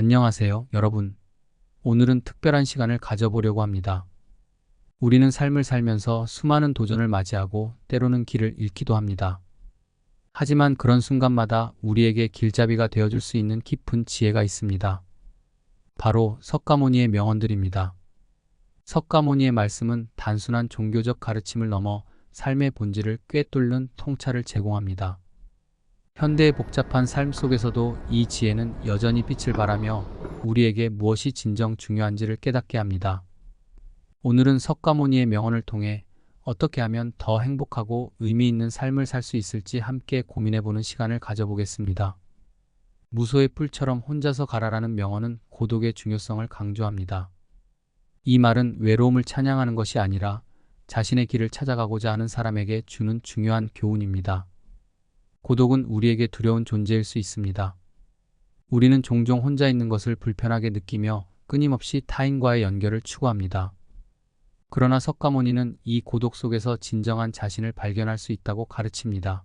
안녕하세요, 여러분. 오늘은 특별한 시간을 가져보려고 합니다. 우리는 삶을 살면서 수많은 도전을 맞이하고 때로는 길을 잃기도 합니다. 하지만 그런 순간마다 우리에게 길잡이가 되어줄 수 있는 깊은 지혜가 있습니다. 바로 석가모니의 명언들입니다. 석가모니의 말씀은 단순한 종교적 가르침을 넘어 삶의 본질을 꿰뚫는 통찰을 제공합니다. 현대의 복잡한 삶 속에서도 이 지혜는 여전히 빛을 발하며 우리에게 무엇이 진정 중요한지를 깨닫게 합니다. 오늘은 석가모니의 명언을 통해 어떻게 하면 더 행복하고 의미 있는 삶을 살 수 있을지 함께 고민해보는 시간을 가져보겠습니다. 무소의 뿔처럼 혼자서 가라라는 명언은 고독의 중요성을 강조합니다. 이 말은 외로움을 찬양하는 것이 아니라 자신의 길을 찾아가고자 하는 사람에게 주는 중요한 교훈입니다. 고독은 우리에게 두려운 존재일 수 있습니다. 우리는 종종 혼자 있는 것을 불편하게 느끼며 끊임없이 타인과의 연결을 추구합니다. 그러나 석가모니는 이 고독 속에서 진정한 자신을 발견할 수 있다고 가르칩니다.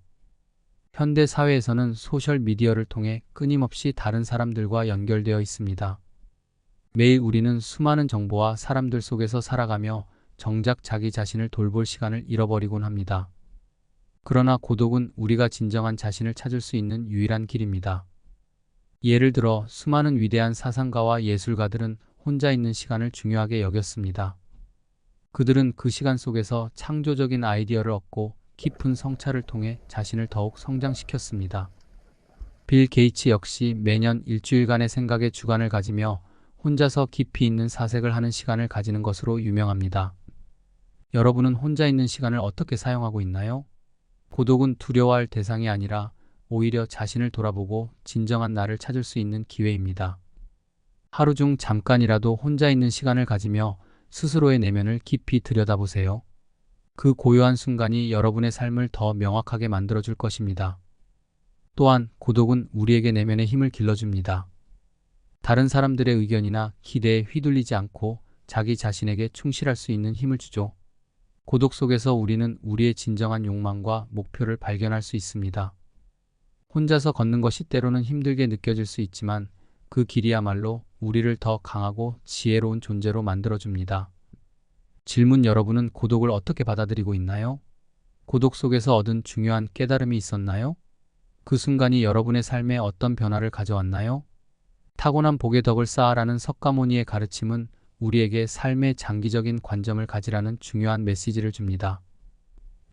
현대 사회에서는 소셜 미디어를 통해 끊임없이 다른 사람들과 연결되어 있습니다. 매일 우리는 수많은 정보와 사람들 속에서 살아가며 정작 자기 자신을 돌볼 시간을 잃어버리곤 합니다. 그러나 고독은 우리가 진정한 자신을 찾을 수 있는 유일한 길입니다. 예를 들어 수많은 위대한 사상가와 예술가들은 혼자 있는 시간을 중요하게 여겼습니다. 그들은 그 시간 속에서 창조적인 아이디어를 얻고 깊은 성찰을 통해 자신을 더욱 성장시켰습니다. 빌 게이츠 역시 매년 일주일간의 생각의 주간을 가지며 혼자서 깊이 있는 사색을 하는 시간을 가지는 것으로 유명합니다. 여러분은 혼자 있는 시간을 어떻게 사용하고 있나요? 고독은 두려워할 대상이 아니라 오히려 자신을 돌아보고 진정한 나를 찾을 수 있는 기회입니다. 하루 중 잠깐이라도 혼자 있는 시간을 가지며 스스로의 내면을 깊이 들여다보세요. 그 고요한 순간이 여러분의 삶을 더 명확하게 만들어줄 것입니다. 또한 고독은 우리에게 내면의 힘을 길러줍니다. 다른 사람들의 의견이나 기대에 휘둘리지 않고 자기 자신에게 충실할 수 있는 힘을 주죠. 고독 속에서 우리는 우리의 진정한 욕망과 목표를 발견할 수 있습니다. 혼자서 걷는 것이 때로는 힘들게 느껴질 수 있지만 그 길이야말로 우리를 더 강하고 지혜로운 존재로 만들어줍니다. 질문 여러분은 고독을 어떻게 받아들이고 있나요? 고독 속에서 얻은 중요한 깨달음이 있었나요? 그 순간이 여러분의 삶에 어떤 변화를 가져왔나요? 타고난 복의 덕을 쌓아라는 석가모니의 가르침은 우리에게 삶의 장기적인 관점을 가지라는 중요한 메시지를 줍니다.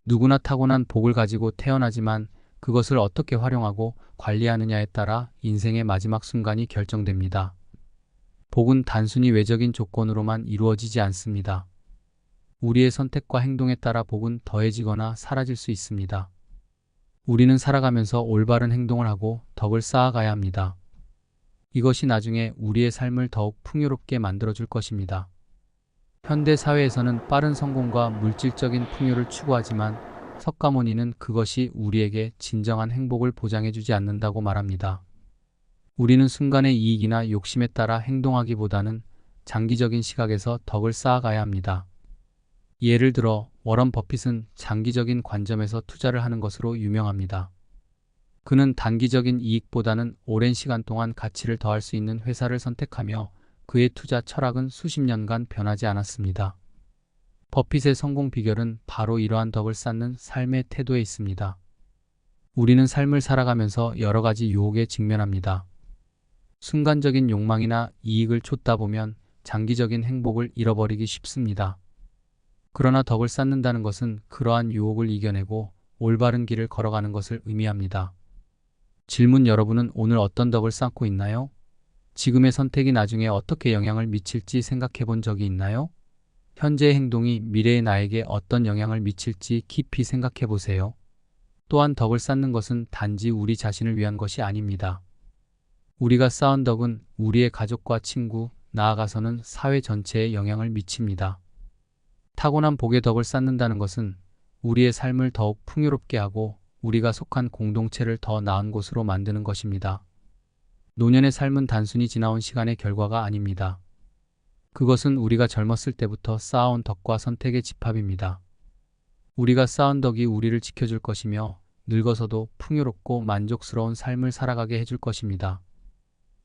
누구나 타고난 복을 가지고 태어나지만 그것을 어떻게 활용하고 관리하느냐에 따라 인생의 마지막 순간이 결정됩니다. 복은 단순히 외적인 조건으로만 이루어지지 않습니다. 우리의 선택과 행동에 따라 복은 더해지거나 사라질 수 있습니다. 우리는 살아가면서 올바른 행동을 하고 덕을 쌓아가야 합니다. 이것이 나중에 우리의 삶을 더욱 풍요롭게 만들어줄 것입니다. 현대 사회에서는 빠른 성공과 물질적인 풍요를 추구하지만 석가모니는 그것이 우리에게 진정한 행복을 보장해주지 않는다고 말합니다. 우리는 순간의 이익이나 욕심에 따라 행동하기보다는 장기적인 시각에서 덕을 쌓아가야 합니다. 예를 들어 워런 버핏은 장기적인 관점에서 투자를 하는 것으로 유명합니다. 그는 단기적인 이익보다는 오랜 시간 동안 가치를 더할 수 있는 회사를 선택하며 그의 투자 철학은 수십 년간 변하지 않았습니다. 버핏의 성공 비결은 바로 이러한 덕을 쌓는 삶의 태도에 있습니다. 우리는 삶을 살아가면서 여러 가지 유혹에 직면합니다. 순간적인 욕망이나 이익을 쫓다 보면 장기적인 행복을 잃어버리기 쉽습니다. 그러나 덕을 쌓는다는 것은 그러한 유혹을 이겨내고 올바른 길을 걸어가는 것을 의미합니다. 질문 여러분은 오늘 어떤 덕을 쌓고 있나요? 지금의 선택이 나중에 어떻게 영향을 미칠지 생각해 본 적이 있나요? 현재의 행동이 미래의 나에게 어떤 영향을 미칠지 깊이 생각해 보세요. 또한 덕을 쌓는 것은 단지 우리 자신을 위한 것이 아닙니다. 우리가 쌓은 덕은 우리의 가족과 친구, 나아가서는 사회 전체에 영향을 미칩니다. 타고난 복의 덕을 쌓는다는 것은 우리의 삶을 더욱 풍요롭게 하고 우리가 속한 공동체를 더 나은 곳으로 만드는 것입니다. 노년의 삶은 단순히 지나온 시간의 결과가 아닙니다. 그것은 우리가 젊었을 때부터 쌓아온 덕과 선택의 집합입니다. 우리가 쌓은 덕이 우리를 지켜줄 것이며 늙어서도 풍요롭고 만족스러운 삶을 살아가게 해줄 것입니다.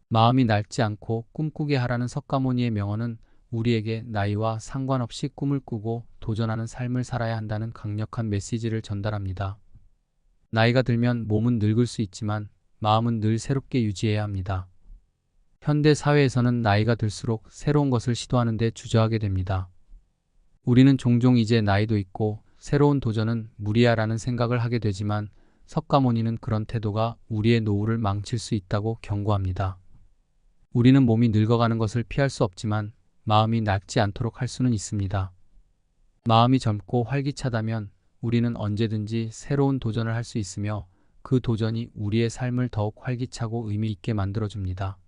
마음이 낡지 않고 꿈꾸게 하라는 석가모니의 명언은 우리에게 나이와 상관없이 꿈을 꾸고 도전하는 삶을 살아야 한다는 강력한 메시지를 전달합니다. 나이가 들면 몸은 늙을 수 있지만 마음은 늘 새롭게 유지해야 합니다. 현대 사회에서는 나이가 들수록 새로운 것을 시도하는데 주저하게 됩니다. 우리는 종종 이제 나이도 있고 새로운 도전은 무리야라는 생각을 하게 되지만 석가모니는 그런 태도가 우리의 노후를 망칠 수 있다고 경고합니다. 우리는 몸이 늙어가는 것을 피할 수 없지만 마음이 낡지 않도록 할 수는 있습니다. 마음이 젊고 활기차다면 우리는 언제든지 새로운 도전을 할 수 있으며 그 도전이 우리의 삶을 더욱 활기차고 의미 있게 만들어줍니다.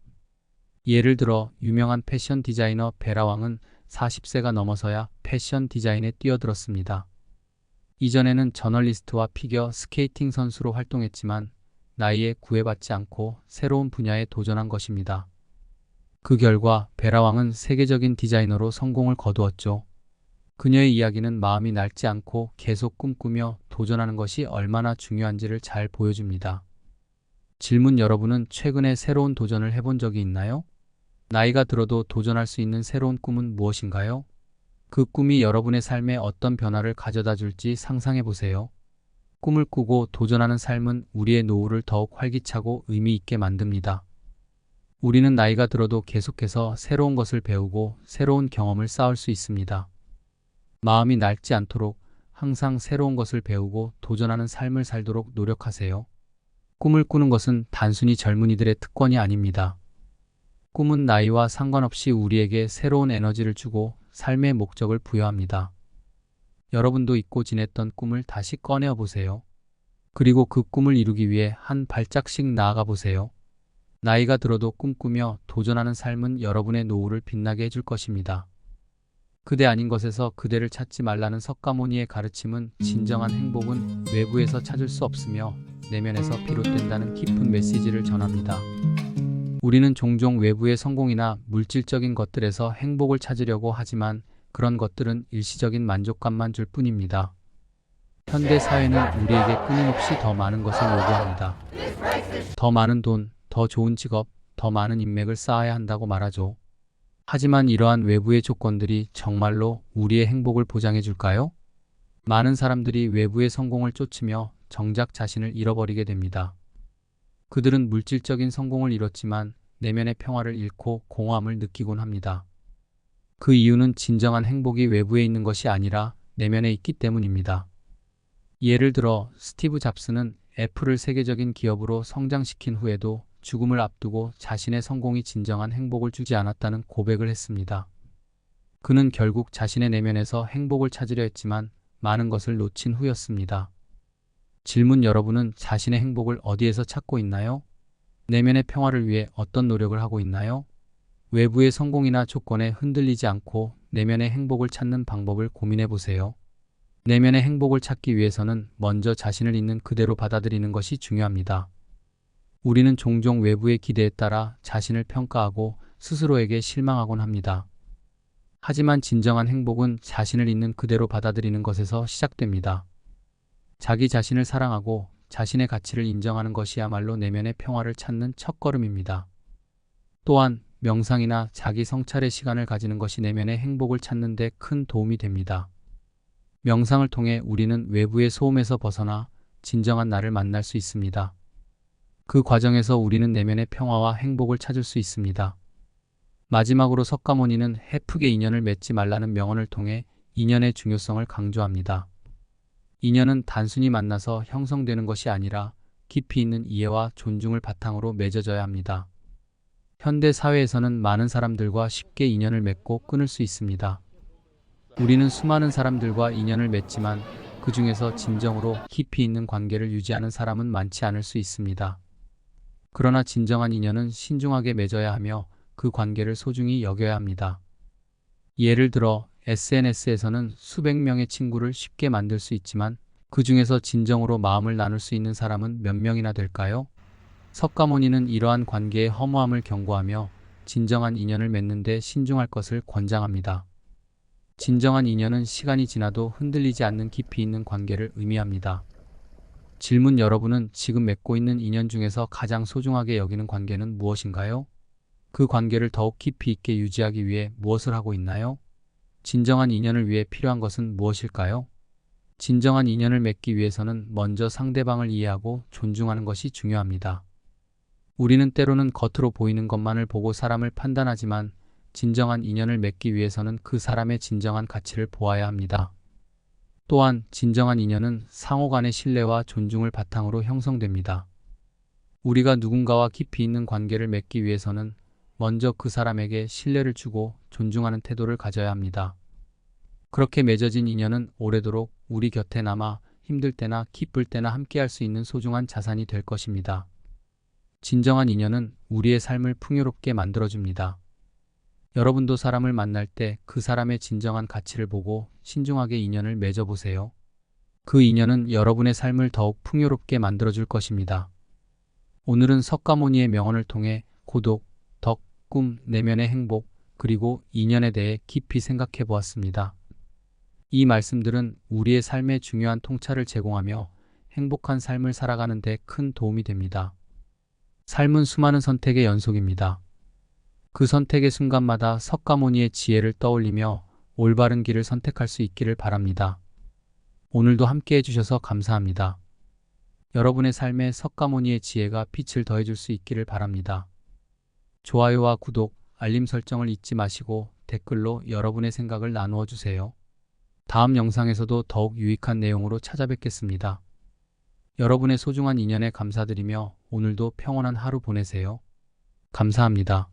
예를 들어 유명한 패션 디자이너 베라왕은 40세가 넘어서야 패션 디자인에 뛰어들었습니다. 이전에는 저널리스트와 피겨 스케이팅 선수로 활동했지만 나이에 구애받지 않고 새로운 분야에 도전한 것입니다. 그 결과 베라왕은 세계적인 디자이너로 성공을 거두었죠. 그녀의 이야기는 마음이 낡지 않고 계속 꿈꾸며 도전하는 것이 얼마나 중요한지를 잘 보여줍니다. 질문 여러분은 최근에 새로운 도전을 해본 적이 있나요? 나이가 들어도 도전할 수 있는 새로운 꿈은 무엇인가요? 그 꿈이 여러분의 삶에 어떤 변화를 가져다 줄지 상상해 보세요. 꿈을 꾸고 도전하는 삶은 우리의 노후를 더욱 활기차고 의미 있게 만듭니다. 우리는 나이가 들어도 계속해서 새로운 것을 배우고 새로운 경험을 쌓을 수 있습니다. 마음이 낡지 않도록 항상 새로운 것을 배우고 도전하는 삶을 살도록 노력하세요. 꿈을 꾸는 것은 단순히 젊은이들의 특권이 아닙니다. 꿈은 나이와 상관없이 우리에게 새로운 에너지를 주고 삶의 목적을 부여합니다. 여러분도 잊고 지냈던 꿈을 다시 꺼내어 보세요. 그리고 그 꿈을 이루기 위해 한 발짝씩 나아가 보세요. 나이가 들어도 꿈꾸며 도전하는 삶은 여러분의 노후를 빛나게 해줄 것입니다. 그대 아닌 것에서 그대를 찾지 말라는 석가모니의 가르침은 진정한 행복은 외부에서 찾을 수 없으며 내면에서 비롯된다는 깊은 메시지를 전합니다. 우리는 종종 외부의 성공이나 물질적인 것들에서 행복을 찾으려고 하지만 그런 것들은 일시적인 만족감만 줄 뿐입니다. 현대 사회는 우리에게 끊임없이 더 많은 것을 요구합니다. 더 많은 돈, 더 좋은 직업, 더 많은 인맥을 쌓아야 한다고 말하죠. 하지만 이러한 외부의 조건들이 정말로 우리의 행복을 보장해 줄까요? 많은 사람들이 외부의 성공을 쫓으며 정작 자신을 잃어버리게 됩니다. 그들은 물질적인 성공을 이뤘지만 내면의 평화를 잃고 공허함을 느끼곤 합니다. 그 이유는 진정한 행복이 외부에 있는 것이 아니라 내면에 있기 때문입니다. 예를 들어 스티브 잡스는 애플을 세계적인 기업으로 성장시킨 후에도 죽음을 앞두고 자신의 성공이 진정한 행복을 주지 않았다는 고백을 했습니다. 그는 결국 자신의 내면에서 행복을 찾으려 했지만 많은 것을 놓친 후였습니다. 질문 여러분은 자신의 행복을 어디에서 찾고 있나요? 내면의 평화를 위해 어떤 노력을 하고 있나요? 외부의 성공이나 조건에 흔들리지 않고 내면의 행복을 찾는 방법을 고민해 보세요. 내면의 행복을 찾기 위해서는 먼저 자신을 있는 그대로 받아들이는 것이 중요합니다. 우리는 종종 외부의 기대에 따라 자신을 평가하고 스스로에게 실망하곤 합니다. 하지만 진정한 행복은 자신을 있는 그대로 받아들이는 것에서 시작됩니다. 자기 자신을 사랑하고 자신의 가치를 인정하는 것이야말로 내면의 평화를 찾는 첫걸음입니다. 또한 명상이나 자기 성찰의 시간을 가지는 것이 내면의 행복을 찾는 데 큰 도움이 됩니다. 명상을 통해 우리는 외부의 소음에서 벗어나 진정한 나를 만날 수 있습니다. 그 과정에서 우리는 내면의 평화와 행복을 찾을 수 있습니다. 마지막으로 석가모니는 해프게 인연을 맺지 말라는 명언을 통해 인연의 중요성을 강조합니다. 인연은 단순히 만나서 형성되는 것이 아니라 깊이 있는 이해와 존중을 바탕으로 맺어져야 합니다. 현대 사회에서는 많은 사람들과 쉽게 인연을 맺고 끊을 수 있습니다. 우리는 수많은 사람들과 인연을 맺지만 그 중에서 진정으로 깊이 있는 관계를 유지하는 사람은 많지 않을 수 있습니다. 그러나 진정한 인연은 신중하게 맺어야 하며 그 관계를 소중히 여겨야 합니다. 예를 들어 SNS에서는 수백 명의 친구를 쉽게 만들 수 있지만 그 중에서 진정으로 마음을 나눌 수 있는 사람은 몇 명이나 될까요? 석가모니는 이러한 관계의 허무함을 경고하며 진정한 인연을 맺는데 신중할 것을 권장합니다. 진정한 인연은 시간이 지나도 흔들리지 않는 깊이 있는 관계를 의미합니다. 질문 여러분은 지금 맺고 있는 인연 중에서 가장 소중하게 여기는 관계는 무엇인가요? 그 관계를 더욱 깊이 있게 유지하기 위해 무엇을 하고 있나요? 진정한 인연을 위해 필요한 것은 무엇일까요? 진정한 인연을 맺기 위해서는 먼저 상대방을 이해하고 존중하는 것이 중요합니다. 우리는 때로는 겉으로 보이는 것만을 보고 사람을 판단하지만 진정한 인연을 맺기 위해서는 그 사람의 진정한 가치를 보아야 합니다. 또한 진정한 인연은 상호 간의 신뢰와 존중을 바탕으로 형성됩니다. 우리가 누군가와 깊이 있는 관계를 맺기 위해서는 먼저 그 사람에게 신뢰를 주고 존중하는 태도를 가져야 합니다. 그렇게 맺어진 인연은 오래도록 우리 곁에 남아 힘들 때나 기쁠 때나 함께할 수 있는 소중한 자산이 될 것입니다. 진정한 인연은 우리의 삶을 풍요롭게 만들어줍니다. 여러분도 사람을 만날 때 그 사람의 진정한 가치를 보고 신중하게 인연을 맺어보세요. 그 인연은 여러분의 삶을 더욱 풍요롭게 만들어줄 것입니다. 오늘은 석가모니의 명언을 통해 고독, 덕, 꿈, 내면의 행복, 그리고 인연에 대해 깊이 생각해 보았습니다. 이 말씀들은 우리의 삶에 중요한 통찰을 제공하며 행복한 삶을 살아가는 데 큰 도움이 됩니다. 삶은 수많은 선택의 연속입니다. 그 선택의 순간마다 석가모니의 지혜를 떠올리며 올바른 길을 선택할 수 있기를 바랍니다. 오늘도 함께 해주셔서 감사합니다. 여러분의 삶에 석가모니의 지혜가 빛을 더해줄 수 있기를 바랍니다. 좋아요와 구독, 알림 설정을 잊지 마시고 댓글로 여러분의 생각을 나누어 주세요. 다음 영상에서도 더욱 유익한 내용으로 찾아뵙겠습니다. 여러분의 소중한 인연에 감사드리며 오늘도 평온한 하루 보내세요. 감사합니다.